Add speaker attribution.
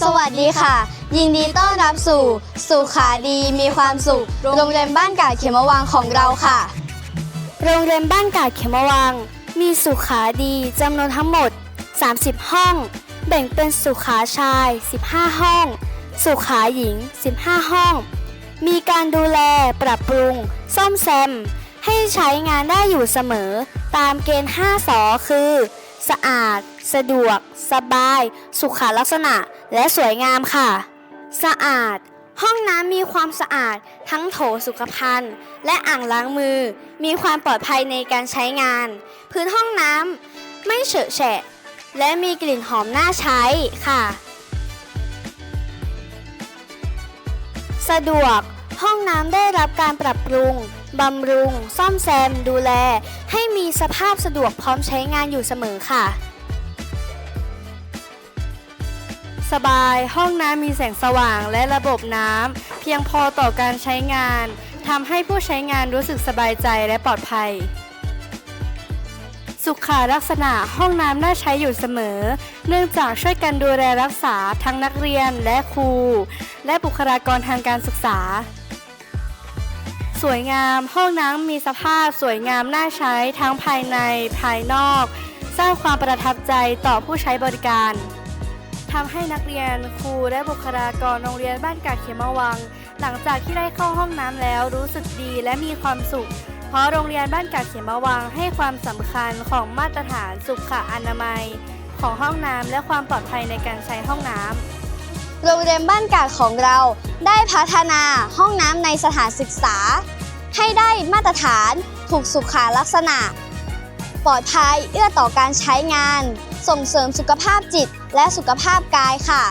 Speaker 1: สวัสดีค่ะ ยินดีต้อนรับสู่ สุขาดีมีความสุข โรงเรียนบ้านกาดเขมวังของเราค่ะ
Speaker 2: โรงเรียนบ้านกาดเขมวัง มีสุขาดีจำนวนทั้งหมด 30 ห้อง แบ่งเป็นสุขาชาย 15 ห้อง สุขาหญิง 15 ห้อง มีการดูแลปรับปรุง ซ่อมแซม ให้ใช้งานได้อยู่เสมอ ตามเกณฑ์ 5สอคือ สะอาด สะดวก สบาย สุขาลักษณะ และสวยงามค่ะ สะอาด ห้องน้ำมีความสะอาด ทั้งโถสุขภัณฑ์ และอ่างล้างมือ มีความปลอดภัยในการใช้งาน พื้นห้องน้ำไม่เฉอะแฉะ และมีกลิ่นหอมน่าใช้ค่ะ สะดวก ห้องน้ำได้รับการปรับปรุง บำรุง ซ่อมแซม ดูแล ให้มีสภาพสะดวกพร้อมใช้งานอยู่เสมอค่ะ
Speaker 3: สบาย ห้องน้ำมีแสงสว่างและระบบน้ำเพียงพอต่อการใช้งานทำให้ผู้ใช้งานรู้สึกสบายใจและปลอดภัย สุขาลักษณะห้องน้ำน่าใช้อยู่เสมอ เนื่องจากช่วยกันดูแลรักษาทั้งนักเรียนและครู และบุคลากรทางการศึกษา สวยงาม ห้องน้ำมีสภาพสวยงามน่าใช้ทั้งภายในภายนอก สร้างความประทับใจต่อผู้ใช้บริการทำให้นักเรียนครูและบุคลากรโรงเรียนบ้านกาดเขมวัง หลังจากที่ได้เข้าห้องน้ำแล้วรู้สึกดีและมีความสุข เพราะโรงเรียนบ้านกาดเขมวังให้ความสำคัญของมาตรฐานสุขอนามัย ของห้องน้ำและความปลอดภัยในการใช้ห้องน้ำ
Speaker 1: โรงเรียนบ้านกาดของเราได้พัฒนาห้องน้ำในสถานศึกษา ให้ได้มาตรฐานถูกสุขาลักษณะ ปลอดภัยเอื้อต่อการใช้งาน ส่งเสริมสุขภาพจิตและสุขภาพกายค่ะ